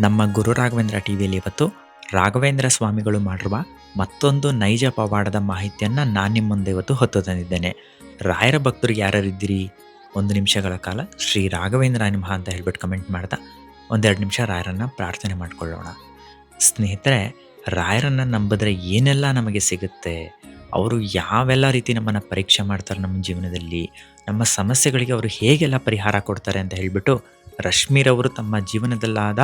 ನಮ್ಮ ಗುರು ರಾಘವೇಂದ್ರ ಟಿವಿಯಲ್ಲಿ ಇವತ್ತು ರಾಘವೇಂದ್ರ ಸ್ವಾಮಿಗಳು ಮಾಡಿರುವ ಮತ್ತೊಂದು ನೈಜ ಪವಾಡದ ಮಾಹಿತಿಯನ್ನು ನಾನು ನಿಮ್ಮ ಮುಂದೆ ಇವತ್ತು ಹೊತ್ತು ತಂದಿದ್ದೇನೆ. ರಾಯರ ಭಕ್ತರು ಯಾರ್ಯಾರಿದ್ದೀರಿ? ಒಂದು ನಿಮಿಷಗಳ ಕಾಲ ಶ್ರೀ ರಾಘವೇಂದ್ರ ನಿಮಃ ಅಂತ ಹೇಳ್ಬಿಟ್ಟು ಕಮೆಂಟ್ ಮಾಡ್ತಾ ಒಂದೆರಡು ನಿಮಿಷ ರಾಯರನ್ನು ಪ್ರಾರ್ಥನೆ ಮಾಡಿಕೊಳ್ಳೋಣ. ಸ್ನೇಹಿತರೆ, ರಾಯರನ್ನು ನಂಬಿದ್ರೆ ಏನೆಲ್ಲ ನಮಗೆ ಸಿಗುತ್ತೆ? ಅವರು ಯಾವೆಲ್ಲ ರೀತಿ ನಮ್ಮನ್ನು ಪರೀಕ್ಷೆ ಮಾಡ್ತಾರೆ ನಮ್ಮ ಜೀವನದಲ್ಲಿ, ನಮ್ಮ ಸಮಸ್ಯೆಗಳಿಗೆ ಅವರು ಹೇಗೆಲ್ಲ ಪರಿಹಾರ ಕೊಡ್ತಾರೆ ಅಂತ ಹೇಳಿಬಿಟ್ಟು ರಶ್ಮಿರವರು ತಮ್ಮ ಜೀವನದಲ್ಲಾದ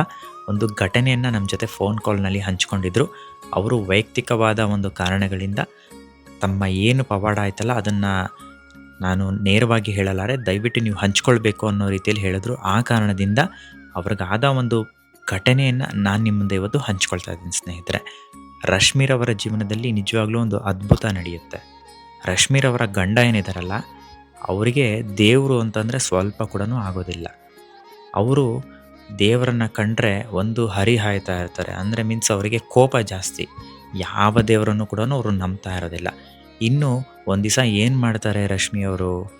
ಒಂದು ಘಟನೆಯನ್ನು ನಮ್ಮ ಜೊತೆ ಫೋನ್ ಕಾಲ್ನಲ್ಲಿ ಹಂಚಿಕೊಂಡಿದ್ರು. ಅವರು ವೈಯಕ್ತಿಕವಾದ ಒಂದು ಕಾರಣಗಳಿಂದ ತಮ್ಮ ಏನು ಪವಾಡ ಆಯ್ತಲ್ಲ ಅದನ್ನು ನಾನು ನೇರವಾಗಿ ಹೇಳಲಾರೆ, ದಯವಿಟ್ಟು ನೀವು ಹಂಚ್ಕೊಳ್ಬೇಕು ಅನ್ನೋ ರೀತಿಯಲ್ಲಿ ಹೇಳಿದ್ರು. ಆ ಕಾರಣದಿಂದ ಅವ್ರಿಗಾದ ಒಂದು ಘಟನೆಯನ್ನು ನಾನು ನಿಮ್ಮ ಮುಂದೆ ಇವತ್ತು ಹಂಚ್ಕೊಳ್ತಾ ಇದ್ದೀನಿ ಸ್ನೇಹಿತರೆ. ರಶ್ಮಿರವರ ಜೀವನದಲ್ಲಿ ನಿಜವಾಗ್ಲೂ ಒಂದು ಅದ್ಭುತ ನಡೆಯುತ್ತೆ. ರಶ್ಮಿರವರ ಗಂಡ ಏನಿದಾರಲ್ಲ, ಅವರಿಗೆ ದೇವರು ಅಂತಂದರೆ ಸ್ವಲ್ಪ ಕೂಡ ಆಗೋದಿಲ್ಲ. ಅವರು ದೇವರನ್ನ ಕಂಡ್ರೆ ಒಂದು ಹರಿ ಹಾಯ್ತಾ ಇರ್ತಾರೆ. ಅಂದರೆ ಮೀನ್ಸ್ ಅವರಿಗೆ ಕೋಪ ಜಾಸ್ತಿ. ಯಾವ ದೇವರನ್ನು ಕೂಡ ಅವರು ನಂಬ್ತಾ ಇರೋದಿಲ್ಲ. ಇನ್ನು ಒಂದು ದಿವಸ ಏನು ಮಾಡ್ತಾರೆ ರಶ್ಮಿ ಅವರು?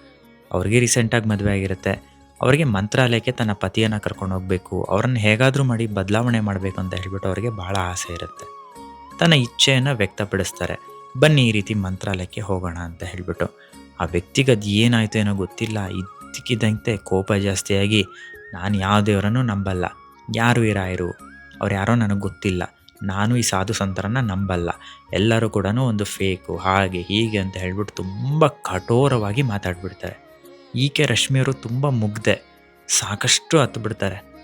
ಅವ್ರಿಗೆ ರೀಸೆಂಟಾಗಿ ಮದುವೆ ಆಗಿರುತ್ತೆ. ಅವರಿಗೆ ಮಂತ್ರಾಲಯಕ್ಕೆ ತನ್ನ ಪತಿಯನ್ನು ಕರ್ಕೊಂಡು ಹೋಗಬೇಕು. ಅವರನ್ನು ಹೇಗಾದರೂ ಮಾಡಿ ಬದಲಾವಣೆ ಮಾಡಬೇಕು ಅಂತ ಹೇಳ್ಬಿಟ್ಟು ಅವರಿಗೆ ಭಾಳ ಆಸೆ ಇರುತ್ತೆ. ತನ್ನ ಇಚ್ಛೆಯನ್ನು ವ್ಯಕ್ತಪಡಿಸ್ತಾರೆ. ಬನ್ನಿ ಈ ರೀತಿ ಮಂತ್ರಾಲಯಕ್ಕೆ ಹೋಗೋಣ ಅಂತ ಹೇಳಿಬಿಟ್ಟು. ಆ ವ್ಯಕ್ತಿಗೆ ಅದು ಏನಾಯಿತು ಏನೋ ಗೊತ್ತಿಲ್ಲ. ಇದ್ದಕ್ಕಿದ್ದಂತೆ ಕೋಪ ಜಾಸ್ತಿಯಾಗಿ, ನಾನು ಯಾವ ದೇವರನ್ನು ನಂಬಲ್ಲ. ಯಾರು ಇರಾಯರು ರಾಯರು? ಅವ್ರು ಯಾರೋ ನನಗೆ ಗೊತ್ತಿಲ್ಲ. ನಾನು ಈ ಸಾಧು ಸಂತರನ್ನು ನಂಬಲ್ಲ. ಎಲ್ಲರೂ ಕೂಡ ಒಂದು ಫೇಕು, ಹಾಗೆ, ಹೀಗೆ ಅಂತ ಹೇಳ್ಬಿಟ್ಟು ತುಂಬ ಕಠೋರವಾಗಿ ಮಾತಾಡ್ಬಿಡ್ತಾರೆ. ಈಕೆ ರಶ್ಮಿಯವರು ತುಂಬ ಮುಗ್ದೆ ಸಾಕಷ್ಟು ಹತ್ತು ಬಿಡ್ತಾರೆ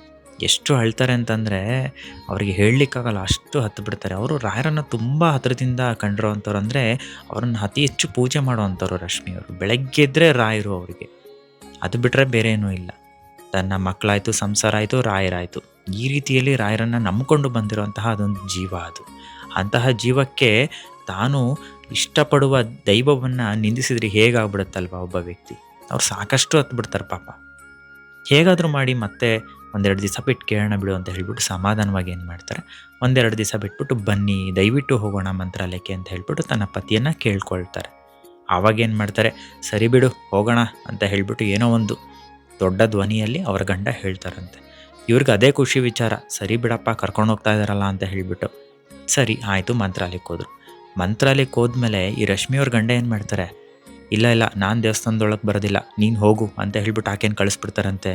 ಎಷ್ಟು ಅಳ್ತಾರೆ ಅಂತಂದರೆ ಅವರಿಗೆ ಹೇಳಲಿಕ್ಕಾಗಲ್ಲ, ಅಷ್ಟು ಹತ್ತು ಬಿಡ್ತಾರೆ ಅವರು ರಾಯರನ್ನು ತುಂಬ ಹತ್ತಿರದಿಂದ ಕಂಡಿರೋವಂಥವ್ರು ಅಂದರೆ ಅವ್ರನ್ನ ಅತಿ ಹೆಚ್ಚು ಪೂಜೆ ಮಾಡುವಂಥವ್ರು ರಶ್ಮಿಯವರು ಬೆಳಗ್ಗೆ ಇದ್ದರೆ ರಾಯರು ಅವರಿಗೆ. ಅದು ಬಿಟ್ಟರೆ ಬೇರೆ ಏನೂ ಇಲ್ಲ. ತನ್ನ ಮಕ್ಕಳಾಯಿತು, ಸಂಸಾರ ಆಯಿತು, ರಾಯರಾಯಿತು. ಈ ರೀತಿಯಲ್ಲಿ ರಾಯರನ್ನು ನಂಬಿಕೊಂಡು ಬಂದಿರುವಂತಹ ಅದೊಂದು ಜೀವ ಅದು. ಅಂತಹ ಜೀವಕ್ಕೆ ತಾನು ಇಷ್ಟಪಡುವ ದೈವವನ್ನು ನಿಂದಿಸಿದ್ರೆ ಹೇಗಾಗ್ಬಿಡುತ್ತಲ್ವ ಒಬ್ಬ ವ್ಯಕ್ತಿ? ಅವ್ರು ಸಾಕಷ್ಟು ಹತ್ತು ಬಿಡ್ತಾರೆ ಪಾಪ. ಹೇಗಾದರೂ ಮಾಡಿ ಮತ್ತೆ ಒಂದೆರಡು ದಿವಸ ಬಿಟ್ಟು ಕೇಳೋಣ ಬಿಡು ಅಂತ ಹೇಳ್ಬಿಟ್ಟು ಸಮಾಧಾನವಾಗಿ ಏನು ಮಾಡ್ತಾರೆ? ಒಂದೆರಡು ದಿವಸ ಬಿಟ್ಬಿಟ್ಟು ಬನ್ನಿ, ದಯವಿಟ್ಟು ಹೋಗೋಣ ಮಂತ್ರಾಲಯಕ್ಕೆ ಅಂತ ಹೇಳ್ಬಿಟ್ಟು ತನ್ನ ಪತಿಯನ್ನು ಕೇಳ್ಕೊಳ್ತಾರೆ. ಆವಾಗೇನು ಮಾಡ್ತಾರೆ? ಸರಿ ಬಿಡು, ಹೋಗೋಣ ಅಂತ ಹೇಳಿಬಿಟ್ಟು ಏನೋ ಒಂದು ದೊಡ್ಡ ಧ್ವನಿಯಲ್ಲಿ ಅವರ ಗಂಡ ಹೇಳ್ತಾರಂತೆ. ಇವ್ರಿಗೆ ಅದೇ ಖುಷಿ ವಿಚಾರ, ಸರಿ ಬಿಡಪ್ಪ, ಕರ್ಕೊಂಡು ಹೋಗ್ತಾ ಇದ್ದಾರಲ್ಲ ಅಂತ ಹೇಳಿಬಿಟ್ಟು. ಸರಿ, ಆಯಿತು, ಮಂತ್ರಾಲಯಕ್ಕೆ ಹೋದರು. ಮಂತ್ರಾಲಯಕ್ಕೆ ಹೋದ್ಮೇಲೆ ಈ ರಶ್ಮಿಯವ್ರ ಗಂಡ ಏನು ಮಾಡ್ತಾರೆ? ಇಲ್ಲ ಇಲ್ಲ, ನಾನು ದೇವಸ್ಥಾನದೊಳಗೆ ಬರೋದಿಲ್ಲ, ನೀನು ಹೋಗು ಅಂತ ಹೇಳ್ಬಿಟ್ಟು ಆಕೇನು ಕಳಿಸ್ಬಿಡ್ತಾರಂತೆ.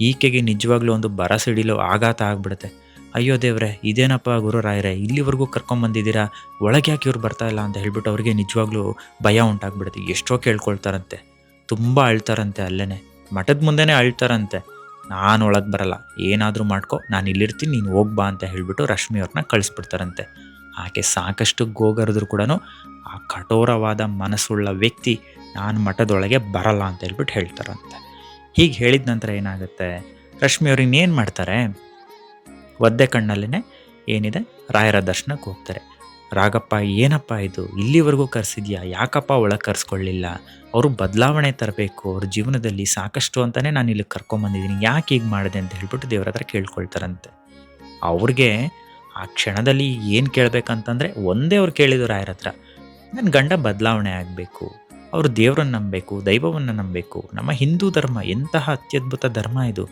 ಈಕೆಗೆ ನಿಜವಾಗ್ಲೂ ಒಂದು ಬರ ಸಿಡಿಲು ಆಘಾತ ಆಗ್ಬಿಡುತ್ತೆ. ಅಯ್ಯೋ ದೇವ್ರೆ, ಇದೇನಪ್ಪ ಗುರು ರಾಯರೇ, ಇಲ್ಲಿವರೆಗೂ ಕರ್ಕೊಂಬಂದಿದ್ದೀರಾ ಒಳಗೆ ಯಾಕೆ ಇವ್ರು ಬರ್ತಾ ಇಲ್ಲ ಅಂತ ಹೇಳ್ಬಿಟ್ಟು ಅವ್ರಿಗೆ ನಿಜವಾಗ್ಲೂ ಭಯ ಉಂಟಾಗ್ಬಿಡುತ್ತೆ. ಎಷ್ಟೋ ಕೇಳ್ಕೊಳ್ತಾರಂತೆ. ತುಂಬ ಅಳ್ತಾರಂತೆ ಅಲ್ಲೇ ಮಠದ ಮುಂದೆನೇ ಅಳ್ತಾರಂತೆ. ನಾನು ಒಳಗೆ ಬರಲ್ಲ. ಏನಾದರೂ ಮಾಡ್ಕೊ. ನಾನು ಇಲ್ಲಿರ್ತೀನಿ, ನೀನು ಹೋಗ್ಬಾ ಅಂತ ಹೇಳಿಬಿಟ್ಟು ರಶ್ಮಿ ಅವ್ರನ್ನ ಕಳಿಸ್ಬಿಡ್ತಾರಂತೆ. ಆಕೆ ಸಾಕಷ್ಟು ಗೋಗರಿದ್ರು ಕೂಡ ಆ ಕಠೋರವಾದ ಮನಸ್ಸುಳ್ಳ ವ್ಯಕ್ತಿ ನಾನು ಮಠದೊಳಗೆ ಬರಲ್ಲ ಅಂತ ಹೇಳ್ಬಿಟ್ಟು ಹೇಳ್ತಾರಂತೆ. ಹೀಗೆ ಹೇಳಿದ ನಂತರ ಏನಾಗುತ್ತೆ? ರಶ್ಮಿ ಅವ್ರು ಇನ್ನೇನು ಮಾಡ್ತಾರೆ? ಒದ್ದೆ ಕಣ್ಣಲ್ಲೇ ಏನಿದೆ? ರಾಯರ ದರ್ಶನಕ್ಕೆ ಹೋಗ್ತಾರೆ. ರಾಗಪ್ಪ, ಏನಪ್ಪ ಇದು? ಇಲ್ಲಿವರೆಗೂ ಕರೆಸಿದ್ಯಾ? ಯಾಕಪ್ಪ ಒಳಗೆ ಕರೆಸ್ಕೊಳ್ಳಿಲ್ಲ? ಅವರು ಬದಲಾವಣೆ ತರಬೇಕು, ಅವ್ರ ಜೀವನದಲ್ಲಿ ಸಾಕಷ್ಟು ಅಂತಲೇ ನಾನು ಇಲ್ಲಿ ಕರ್ಕೊಂಬಂದಿದ್ದೀನಿ ಯಾಕೆ ಹೀಗೆ ಮಾಡಿದೆ ಅಂತ ಹೇಳ್ಬಿಟ್ಟು ದೇವ್ರ ಹತ್ರ ಕೇಳ್ಕೊಳ್ತಾರಂತೆ. ಅವ್ರಿಗೆ ಆ ಕ್ಷಣದಲ್ಲಿ ಏನು ಕೇಳಬೇಕಂತಂದರೆ, ಒಂದೇ ಅವ್ರು ಕೇಳಿದ್ರು ರಾಯರ ಹತ್ರ. ನನ್ನ ಗಂಡ ಬದಲಾವಣೆ ಆಗಬೇಕು. ಅವರು ದೇವರನ್ನು ನಂಬಬೇಕು, ದೈವವನ್ನು ನಂಬಬೇಕು. ನಮ್ಮ ಹಿಂದೂ ಧರ್ಮ ಎಂತಹ ಅತ್ಯದ್ಭುತ ಧರ್ಮ ಇದು?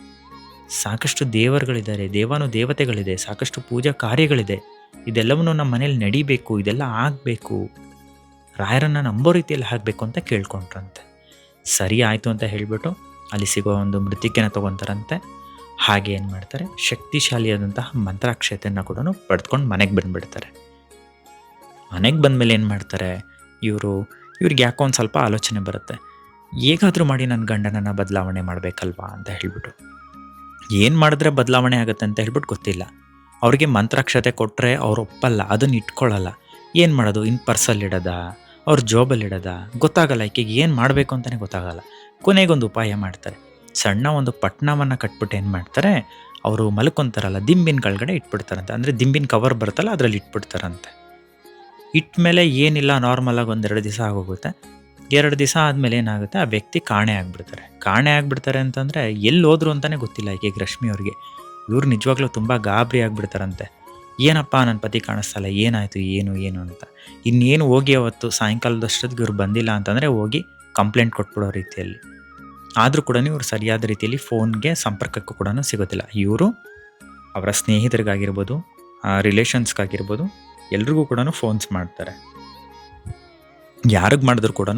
ಸಾಕಷ್ಟು ದೇವರುಗಳಿದ್ದಾರೆ ದೇವಾನು ದೇವತೆಗಳಿದೆ ಸಾಕಷ್ಟು ಪೂಜಾ ಕಾರ್ಯಗಳಿದೆ. ಇದೆಲ್ಲವನ್ನು ನಮ್ಮ ಮನೇಲಿ ನಡಿಬೇಕು, ಇದೆಲ್ಲ ಆಗಬೇಕು. ರಾಯರನ್ನು ನಂಬೋ ರೀತಿಯಲ್ಲಿ ಆಗಬೇಕು ಅಂತ ಕೇಳ್ಕೊಂಡ್ರಂತೆ. ಸರಿ ಆಯಿತು ಅಂತ ಹೇಳಿಬಿಟ್ಟು ಅಲ್ಲಿ ಸಿಗೋ ಒಂದು ಮೃತಿಕೆನ ತೊಗೊತಾರಂತೆ. ಹಾಗೆ ಏನು ಮಾಡ್ತಾರೆ? ಶಕ್ತಿಶಾಲಿಯಾದಂತಹ ಮಂತ್ರಾಕ್ಷತೆಯನ್ನು ಕೂಡ ಪಡೆದುಕೊಂಡು ಮನೆಗೆ ಬಂದುಬಿಡ್ತಾರೆ. ಮನೆಗೆ ಬಂದಮೇಲೆ ಏನು ಮಾಡ್ತಾರೆ? ಇವರು ಇವ್ರಿಗೆ ಯಾಕೋ ಒಂದು ಸ್ವಲ್ಪ ಆಲೋಚನೆ ಬರುತ್ತೆ. ಹೇಗಾದರೂ ಮಾಡಿ ನನ್ನ ಗಂಡನನ್ನು ಬದಲಾವಣೆ ಮಾಡಬೇಕಲ್ವಾ ಅಂತ ಹೇಳ್ಬಿಟ್ಟು. ಏನು ಮಾಡಿದ್ರೆ ಬದಲಾವಣೆ ಆಗುತ್ತೆ ಅಂತ ಹೇಳ್ಬಿಟ್ಟು ಗೊತ್ತಿಲ್ಲ. ಅವ್ರಿಗೆ ಮಂತ್ರಾಕ್ಷತೆ ಕೊಟ್ಟರೆ ಅವ್ರು ಒಪ್ಪಲ್ಲ, ಅದನ್ನು ಇಟ್ಕೊಳ್ಳಲ್ಲ ಏನು ಮಾಡೋದು? ಇನ್ನು ಪರ್ಸಲ್ಲಿ ಇಡದ? ಅವ್ರ ಜಾಬಲ್ಲಿ ಇಡೋದ? ಗೊತ್ತಾಗಲ್ಲ, ಈಕೆಗೆ ಏನು ಮಾಡಬೇಕು ಅಂತಲೇ ಗೊತ್ತಾಗಲ್ಲ. ಕೊನೆಗೊಂದು ಉಪಾಯ ಮಾಡ್ತಾರೆ. ಸಣ್ಣ ಒಂದು ಪಟ್ಟಣವನ್ನು ಕಟ್ಬಿಟ್ಟು ಏನು ಮಾಡ್ತಾರೆ? ಅವರು ಮಲ್ಕೊತಾರಲ್ಲ, ದಿಂಬಿನ ಕೆಳಗಡೆ ಇಟ್ಬಿಡ್ತಾರಂತೆ. ಅಂದರೆ ದಿಂಬಿನ ಕವರ್ ಬರುತ್ತಲ್ಲ, ಅದರಲ್ಲಿ ಇಟ್ಬಿಡ್ತಾರಂತೆ. ಇಟ್ಟ ಮೇಲೆ ಏನಿಲ್ಲ ನಾರ್ಮಲಾಗಿ ಒಂದೆರಡು ದಿವಸ ಆಗೋಗುತ್ತೆ. ಎರಡು ದಿವಸ ಆದಮೇಲೆ ಏನಾಗುತ್ತೆ, ಆ ವ್ಯಕ್ತಿ ಕಾಣೆ ಆಗಿಬಿಡ್ತಾರೆ. ಕಾಣೆ ಆಗಿಬಿಡ್ತಾರೆ ಅಂತಂದರೆ ಎಲ್ಲಿ ಹೋದ್ರು ಅಂತಲೇ ಗೊತ್ತಿಲ್ಲ ಈಗ ರಶ್ಮಿ ಅವ್ರಿಗೆ. ಇವ್ರು ನಿಜವಾಗ್ಲೂ ತುಂಬ ಗಾಬರಿ ಆಗಿಬಿಡ್ತಾರಂತೆ. ಏನಪ್ಪ ನನ್ನ ಪತಿ ಕಾಣಿಸ್ತಲ್ಲ ಏನಾಯಿತು, ಏನು ಏನು ಅಂತ. ಇನ್ನೇನು ಹೋಗಿ ಅವತ್ತು ಸಾಯಂಕಾಲದಷ್ಟೊತ್ತಿಗೆ ಇವ್ರು ಬಂದಿಲ್ಲ ಅಂತಂದರೆ ಹೋಗಿ ಕಂಪ್ಲೇಂಟ್ ಕೊಟ್ಬಿಡೋ ರೀತಿಯಲ್ಲಿ. ಆದರೂ ಕೂಡ ಇವರು ಸರಿಯಾದ ರೀತಿಯಲ್ಲಿ ಫೋನ್ಗೆ ಸಂಪರ್ಕಕ್ಕೂ ಕೂಡ ಸಿಗೋದಿಲ್ಲ. ಇವರು ಅವರ ಸ್ನೇಹಿತರಿಗಾಗಿರ್ಬೋದು ರಿಲೇಷನ್ಸ್ಗಾಗಿರ್ಬೋದು ಎಲ್ರಿಗೂ ಕೂಡ ಫೋನ್ಸ್ ಮಾಡ್ತಾರೆ. ಯಾರಿಗೆ ಮಾಡಿದ್ರು ಕೂಡ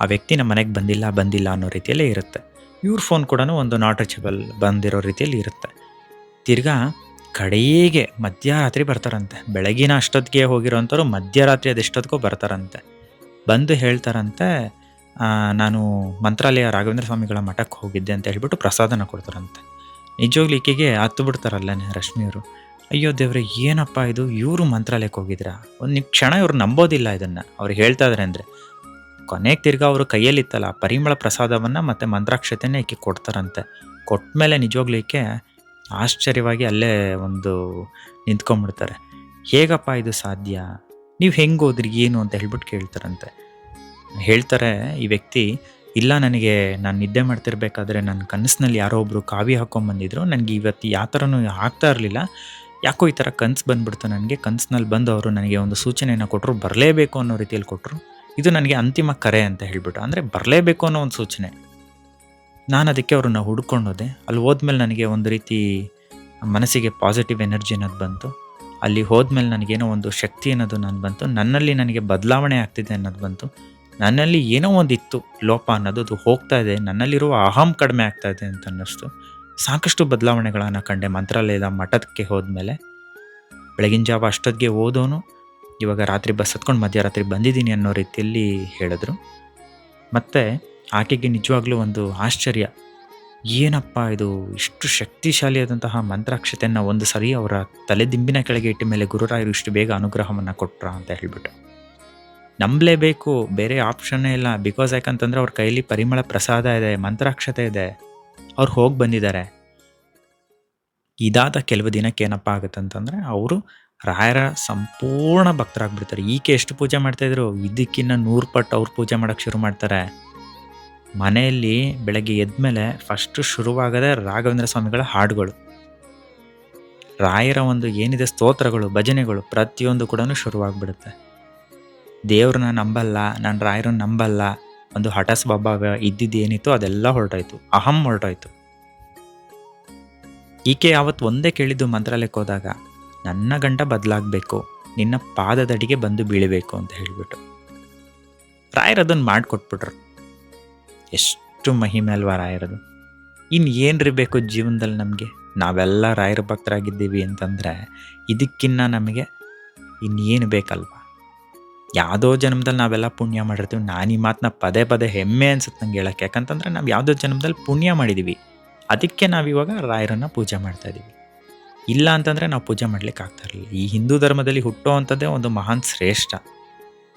ಆ ವ್ಯಕ್ತಿ ನಮ್ಮ ಮನೆಗೆ ಬಂದಿಲ್ಲ ಬಂದಿಲ್ಲ ಅನ್ನೋ ರೀತಿಯಲ್ಲೇ ಇರುತ್ತೆ. ಇವ್ರ ಫೋನ್ ಕೂಡ ಒಂದು ನಾಟ್ ರೀಚಬಲ್ ಬಂದಿರೋ ರೀತಿಯಲ್ಲಿ ಇರುತ್ತೆ. ತಿರ್ಗಾ ಕಡೆಗೆ ಮಧ್ಯರಾತ್ರಿ ಬರ್ತಾರಂತೆ. ಬೆಳಗಿನ ಅಷ್ಟೊತ್ತಿಗೆ ಹೋಗಿರೋಂಥವ್ರು ಮಧ್ಯರಾತ್ರಿ ಅದೆಷ್ಟೊತ್ತಿಗೋ ಬರ್ತಾರಂತೆ. ಬಂದು ಹೇಳ್ತಾರಂತೆ ನಾನು ಮಂತ್ರಾಲಯ ರಾಘವೇಂದ್ರ ಸ್ವಾಮಿಗಳ ಮಠಕ್ಕೆ ಹೋಗಿದ್ದೆ ಅಂತ ಹೇಳ್ಬಿಟ್ಟು ಪ್ರಸಾದನ ಕೊಡ್ತಾರಂತೆ. ನಿಜವಾಗ್ಲಿಕ್ಕಿಗೆ ಹತ್ತು ಬಿಡ್ತಾರಲ್ಲೇ ರಶ್ಮಿಯವರು. ಅಯ್ಯೋ ದೇವ್ರೆ, ಏನಪ್ಪ ಇದು? ಇವರು ಮಂತ್ರಾಲಯಕ್ಕೆ ಹೋಗಿದ್ರಾ? ಒಂದು ಕ್ಷಣ ಇವ್ರು ನಂಬೋದಿಲ್ಲ ಇದನ್ನು. ಅವ್ರು ಹೇಳ್ತಾ ಇದಾರೆ ಅಂದರೆ, ಕೊನೆಗೆ ತಿರ್ಗಾ ಅವರು ಕೈಯಲ್ಲಿತ್ತಲ್ಲ, ಪರಿಮಳ ಪ್ರಸಾದವನ್ನು ಮತ್ತು ಮಂತ್ರಾಕ್ಷತೆನೇ ಈಕೆ ಕೊಡ್ತಾರಂತೆ? ನಿಜವಾಗ್ಲೂ ಈಕೆ ಆಶ್ಚರ್ಯವಾಗಿ ಅಲ್ಲೇ ಒಂದು ನಿಂತ್ಕೊಂಡ್ಬಿಡ್ತಾರೆ. ಹೇಗಪ್ಪ ಇದು ಸಾಧ್ಯ? ನೀವು ಹೆಂಗೆ ಹೋದ್ರಿ, ಏನು ಅಂತ ಹೇಳ್ಬಿಟ್ಟು ಕೇಳ್ತಾರಂತೆ. ಹೇಳ್ತಾರೆ ಈ ವ್ಯಕ್ತಿ, ಇಲ್ಲ ನನಗೆ ನಾನು ನಿದ್ದೆ ಮಾಡ್ತಿರ್ಬೇಕಾದ್ರೆ ನನ್ನ ಕನಸಿನಲ್ಲಿ ಯಾರೋ ಒಬ್ಬರು ಕಾವಿ ಹಾಕೊಂಬಂದಿದ್ರು, ನನಗೆ ಇವತ್ತು ಯಾವ ಥರನೂ ಆಗ್ತಾ ಇರಲಿಲ್ಲ. ಯಾಕೋ ಈ ಥರ ಕನ್ಸು ಬಂದ್ಬಿಡ್ತು ನನಗೆ. ಕನಸಿನಲ್ಲಿ ಬಂದು ಅವರು ನನಗೆ ಒಂದು ಸೂಚನೆಯನ್ನು ಕೊಟ್ಟರು ಬರಲೇಬೇಕು ಅನ್ನೋ ರೀತಿಯಲ್ಲಿ ಕೊಟ್ಟರು ಇದು ನನಗೆ ಅಂತಿಮ ಕರೆ ಅಂತ ಹೇಳಿಬಿಟ್ಟು, ಅಂದರೆ ಬರಲೇಬೇಕು ಅನ್ನೋ ಒಂದು ಸೂಚನೆ. ನಾನು ಅದಕ್ಕೆ ಅವ್ರನ್ನ ಹುಡ್ಕೊಂಡೋದೆ. ಅಲ್ಲಿ ಹೋದ್ಮೇಲೆ ನನಗೆ ಒಂದು ರೀತಿ ಮನಸ್ಸಿಗೆ ಪಾಸಿಟಿವ್ ಎನರ್ಜಿ ಅನ್ನೋದು ಬಂತು. ಅಲ್ಲಿ ಹೋದ್ಮೇಲೆ ನನಗೇನೋ ಒಂದು ಶಕ್ತಿ ಅನ್ನೋದು ನಾನು ಬಂತು. ನನ್ನಲ್ಲಿ ನನಗೆ ಬದಲಾವಣೆ ಆಗ್ತಿದೆ ಅನ್ನೋದು ಬಂತು. ನನ್ನಲ್ಲಿ ಏನೋ ಒಂದು ಇತ್ತು ಲೋಪ ಅನ್ನೋದು, ಅದು ಹೋಗ್ತಾ ಇದೆ. ನನ್ನಲ್ಲಿರುವ ಅಹಂ ಕಡಿಮೆ ಆಗ್ತಾ ಇದೆ ಅಂತ ಅನ್ನಿಸ್ತು. ಸಾಕಷ್ಟು ಬದಲಾವಣೆಗಳನ್ನು ಕಂಡೆ ಮಂತ್ರಾಲಯದ ಮಠಕ್ಕೆ ಹೋದ್ಮೇಲೆ ಬೆಳಗಿನ ಜಾವ ಅಷ್ಟೊತ್ತಿಗೆ ಓದೋನು, ಇವಾಗ ರಾತ್ರಿ ಬಸ್ ಹತ್ಕೊಂಡು ಮಧ್ಯರಾತ್ರಿ ಬಂದಿದ್ದೀನಿ ಅನ್ನೋ ರೀತಿಯಲ್ಲಿ ಹೇಳಿದ್ರು. ಮತ್ತು ಆಕೆಗೆ ನಿಜವಾಗ್ಲೂ ಒಂದು ಆಶ್ಚರ್ಯ. ಏನಪ್ಪ ಇದು ಇಷ್ಟು ಶಕ್ತಿಶಾಲಿಯಾದಂತಹ ಮಂತ್ರಾಕ್ಷತೆಯನ್ನು ಒಂದು ಸರಿ ಅವರ ತಲೆದಿಂಬಿನ ಕೆಳಗೆ ಇಟ್ಟ ಮೇಲೆ ಗುರುರಾಯರು ಇಷ್ಟು ಬೇಗ ಅನುಗ್ರಹವನ್ನು ಕೊಟ್ರ ಅಂತ ಹೇಳಿಬಿಟ್ಟು. ನಂಬಲೇಬೇಕು, ಬೇರೆ ಆಪ್ಷನ್ನೇ ಇಲ್ಲ. ಬಿಕಾಸ್ ಯಾಕಂತಂದರೆ ಅವ್ರ ಕೈಲಿ ಪರಿಮಳ ಪ್ರಸಾದ ಇದೆ, ಮಂತ್ರಾಕ್ಷತೆ ಇದೆ. ಅವ್ರು ಹೋಗಿ ಬಂದಿದ್ದಾರೆ ಇದಾದ ಕೆಲವು ದಿನಕ್ಕೆ ಏನಪ್ಪ ಅಂತಂದರೆ ಅವರು ರಾಯರ ಸಂಪೂರ್ಣ ಭಕ್ತರಾಗ್ಬಿಡ್ತಾರೆ. ಈಕೆ ಎಷ್ಟು ಪೂಜೆ ಮಾಡ್ತಾಯಿದ್ರು ಇದಕ್ಕಿನ್ನ ನೂರು ಪಟ್ಟು ಅವ್ರು ಪೂಜೆ ಮಾಡೋಕ್ಕೆ ಶುರು ಮಾಡ್ತಾರೆ. ಮನೆಯಲ್ಲಿ ಬೆಳಗ್ಗೆ ಎದ್ಮೇಲೆ ಫಸ್ಟ್ ಶುರುವಾಗದೆ ರಾಘವೇಂದ್ರ ಸ್ವಾಮಿಗಳ ಹಾಡುಗಳು. ರಾಯರ ಒಂದು ಏನಿದೆ ಸ್ತೋತ್ರಗಳು, ಭಜನೆಗಳು ಪ್ರತಿಯೊಂದು ಕೂಡ ಶುರುವಾಗ್ಬಿಡುತ್ತೆ. ದೇವ್ರನ್ನ ನಂಬಲ್ಲ, ನಾನು ರಾಯರನ್ನ ನಂಬಲ್ಲ ಒಂದು ಹಠ ಸ್ವಭಾವ ಇದ್ದಿದ್ದು ಏನಿತ್ತು? ಅದೆಲ್ಲ ಹೊರಟಾಯ್ತು. ಅಹಂ ಹೊರಟಾಯ್ತು. ಈಕೆ ಯಾವತ್ತು ಒಂದೇ ಕೇಳಿದ್ದು ಮಂತ್ರಾಲಯಕ್ಕೆ ಹೋದಾಗ, ನನ್ನ ಗಂಟ ಬದಲಾಗಬೇಕು, ನಿನ್ನ ಪಾದದಡಿಗೆ ಬಂದು ಬೀಳಬೇಕು ಅಂತ ಹೇಳಿಬಿಟ್ಟು ರಾಯರ್ ಅದನ್ನು ಮಾಡಿಕೊಟ್ಬಿಟ್ರು. ಎಷ್ಟು ಮಹಿಮೆ ಅಲ್ವಾ ರಾಯರದು. ಇನ್ನು ಏನ್ರಿ ಬೇಕು ಜೀವನದಲ್ಲಿ ನಮಗೆ? ನಾವೆಲ್ಲ ರಾಯರ ಭಕ್ತರಾಗಿದ್ದೀವಿ ಅಂತಂದರೆ, ಇದಕ್ಕಿನ್ನ ನಮಗೆ ಇನ್ನೇನು ಬೇಕಲ್ವಾ? ಯಾವುದೋ ಜನ್ಮದಲ್ಲಿ ನಾವೆಲ್ಲ ಪುಣ್ಯ ಮಾಡಿರ್ತೀವಿ, ನಾನು ಈ ಮಾತನ್ನ ಪದೇ ಪದೇ ಹೆಮ್ಮೆ ಅನ್ಸುತ್ತೆ ನಂಗೆ ಹೇಳಕ್ಕೆ. ಯಾಕಂತಂದ್ರೆ ನಾವು ಯಾವುದೋ ಜನ್ಮದಲ್ಲಿ ಪುಣ್ಯ ಮಾಡಿದ್ದೀವಿ ಅದಕ್ಕೆ ನಾವು ಇವಾಗ ರಾಯರನ್ನು ಪೂಜೆ ಮಾಡ್ತಾ ಇದ್ದೀವಿ ಇಲ್ಲ ಅಂತಂದರೆ ನಾವು ಪೂಜೆ ಮಾಡ್ಲಿಕ್ಕೆ ಆಗ್ತಾ ಇರಲಿಲ್ಲ. ಈ ಹಿಂದೂ ಧರ್ಮದಲ್ಲಿ ಹುಟ್ಟೋ ಅಂಥದ್ದೇ ಒಂದು ಮಹಾನ್ ಶ್ರೇಷ್ಠ.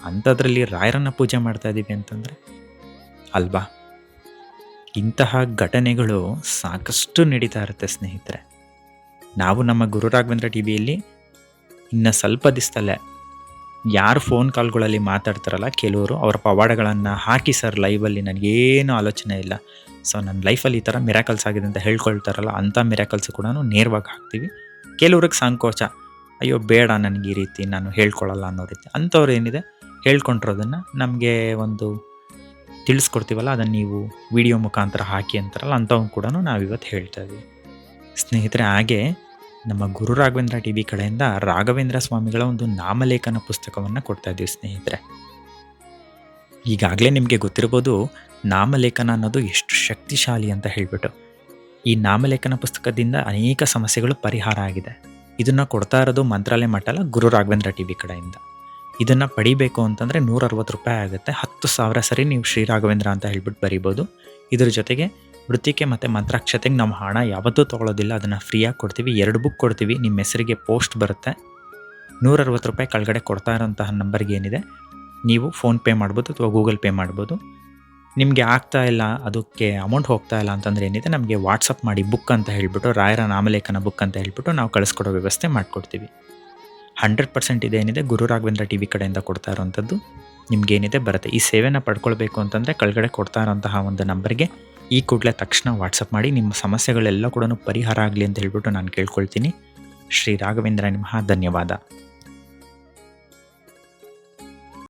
ಅಂಥದ್ರಲ್ಲಿ ರಾಯರನ್ನು ಪೂಜೆ ಮಾಡ್ತಾ ಇದ್ದೀವಿ ಅಂತಂದರೆ, ಅಲ್ವಾ? ಇಂತಹ ಘಟನೆಗಳು ಸಾಕಷ್ಟು ನಡೀತಾ ಇರುತ್ತೆ ಸ್ನೇಹಿತರೆ. ನಾವು ನಮ್ಮ ಗುರು ರಾಘವೇಂದ್ರ ಟಿ ವಿಯಲ್ಲಿ ಇನ್ನು ಸ್ವಲ್ಪ ದಿವಸದಲ್ಲೇ ಯಾರು ಫೋನ್ ಕಾಲ್ಗಳಲ್ಲಿ ಮಾತಾಡ್ತಾರಲ್ಲ ಕೆಲವರು, ಅವರ ಪವಾಡಗಳನ್ನು ಹಾಕಿ ಸರ್ ಲೈವಲ್ಲಿ ನನಗೇನು ಆಲೋಚನೆ ಇಲ್ಲ. ಸೊ ನನ್ನ ಲೈಫಲ್ಲಿ ಈ ಥರ ಮಿರಾಕಲ್ಸ್ ಆಗಿದೆ ಅಂತ ಹೇಳ್ಕೊಳ್ತಾರಲ್ಲ, ಅಂಥ ಮಿರಾಕಲ್ಸ್ ಕೂಡ ನೇರವಾಗಿ ಹಾಕ್ತೀವಿ. ಕೆಲವ್ರಿಗೆ ಸಂಕೋಚ. ಅಯ್ಯೋ, ಬೇಡ ನನಗೆ ಈ ರೀತಿ, ನಾನು ಹೇಳ್ಕೊಳ್ಳಲ್ಲ ಅನ್ನೋ ರೀತಿ. ಅಂಥವ್ರು ಏನಿದೆ, ಹೇಳ್ಕೊಂಡಿರೋದನ್ನು ನಮಗೆ ಒಂದು ತಿಳಿಸ್ಕೊಡ್ತೀವಲ್ಲ, ಅದನ್ನು ನೀವು ವಿಡಿಯೋ ಮುಖಾಂತರ ಹಾಕಿ ಅಂತಾರಲ್ಲ, ಅಂಥವ್ನು ಕೂಡ ನಾವಿವತ್ತು ಹೇಳ್ತಾ ಇದ್ದೀವಿ ಸ್ನೇಹಿತರೆ, ಹಾಗೆ ನಮ್ಮ ಗುರು ರಾಘವೇಂದ್ರ ಟಿ ವಿ ಕಡೆಯಿಂದ ರಾಘವೇಂದ್ರ ಸ್ವಾಮಿಗಳ ಒಂದು ನಾಮಲೇಖನ ಪುಸ್ತಕವನ್ನು ಕೊಡ್ತಾ ಇದ್ದೀವಿ, ಸ್ನೇಹಿತರೆ. ಈಗಾಗಲೇ ನಿಮಗೆ ಗೊತ್ತಿರ್ಬೋದು, ನಾಮಲೇಖನ ಅನ್ನೋದು ಎಷ್ಟು ಶಕ್ತಿಶಾಲಿ ಅಂತ ಹೇಳಿಬಿಟ್ಟು. ಈ ನಾಮಲೇಖನ ಪುಸ್ತಕದಿಂದ ಅನೇಕ ಸಮಸ್ಯೆಗಳು ಪರಿಹಾರ ಆಗಿದೆ. ಇದನ್ನು ಕೊಡ್ತಾ ಇರೋದು ಮಂತ್ರಾಲಯ ಮಠ ಅಲ್ಲ, ಗುರು ರಾಘವೇಂದ್ರ ಟಿ ವಿ ಕಡೆಯಿಂದ. ಇದನ್ನು ಪಡಿಬೇಕು ಅಂತಂದರೆ ನೂರ ಅರವತ್ತು ರೂಪಾಯಿ ಆಗುತ್ತೆ. ಹತ್ತು ಸಾವಿರ ಸರಿ ನೀವು ಶ್ರೀ ರಾಘವೇಂದ್ರ ಅಂತ ಹೇಳ್ಬಿಟ್ಟು ಬರಿಬೋದು. ಇದ್ರ ಜೊತೆಗೆ ವೃತ್ತಿಕೆ ಮತ್ತು ಮಂತ್ರಾಕ್ಷತೆಗೆ ನಮ್ಮ ಹಣ ಯಾವತ್ತೂ ತೊಗೊಳೋದಿಲ್ಲ. ಅದನ್ನು ಫ್ರೀಯಾಗಿ ಕೊಡ್ತೀವಿ. ಎರಡು ಬುಕ್ ಕೊಡ್ತೀವಿ. ನಿಮ್ಮ ಹೆಸರಿಗೆ ಪೋಸ್ಟ್ ಬರುತ್ತೆ. ನೂರ ಅರವತ್ತು ರೂಪಾಯಿ ಕೆಳಗಡೆ ಕೊಡ್ತಾ ಇರೋಂತಹ ನಂಬರ್ಗೆ ಏನಿದೆ? ನೀವು ಫೋನ್ಪೇ ಮಾಡ್ಬೋದು ಅಥವಾ ಗೂಗಲ್ ಪೇ ಮಾಡ್ಬೋದು. ನಿಮಗೆ ಆಗ್ತಾ ಇಲ್ಲ, ಅದಕ್ಕೆ ಅಮೌಂಟ್ ಹೋಗ್ತಾ ಇಲ್ಲ ಅಂತಂದ್ರೆ ಏನಿದೆ? ನಮಗೆ ವಾಟ್ಸಪ್ ಮಾಡಿ ಬುಕ್ ಅಂತ ಹೇಳಿಬಿಟ್ಟು, ರಾಯರ ನಾಮಲೇಖನ ಬುಕ್ ಅಂತ ಹೇಳಿಬಿಟ್ಟು ನಾವು ಕಳಿಸ್ಕೊಡೋ ವ್ಯವಸ್ಥೆ ಮಾಡಿಕೊಡ್ತೀವಿ. ಹಂಡ್ರೆಡ್ ಪರ್ಸೆಂಟ್ ಇದೇನಿದೆ ಗುರು ರಾಘವೇಂದ್ರ ಟಿ ವಿ ಕಡೆಯಿಂದ ಕೊಡ್ತಾ ಇರೋವಂಥದ್ದು ನಿಮಗೇನಿದೆ ಬರುತ್ತೆ. ಈ ಸೇವೆನ ಪಡ್ಕೊಳ್ಬೇಕು ಅಂತಂದರೆ ಕೆಳಗಡೆ ಕೊಡ್ತಾ ಇರೋಂತಹ ಒಂದು ನಂಬರ್ಗೆ ಈ ಕೂಡಲೇ ತಕ್ಷಣ ವಾಟ್ಸಪ್ ಮಾಡಿ ನಿಮ್ಮ ಸಮಸ್ಯೆಗಳೆಲ್ಲ ಕೂಡ ಪರಿಹಾರ ಆಗಲಿ ಅಂತ ಹೇಳ್ಬಿಟ್ಟು ನಾನು ಕೇಳ್ಕೊಳ್ತೀನಿ. ಶ್ರೀ ರಾಘವೇಂದ್ರ ನಿಮಃ ಧನ್ಯವಾದ.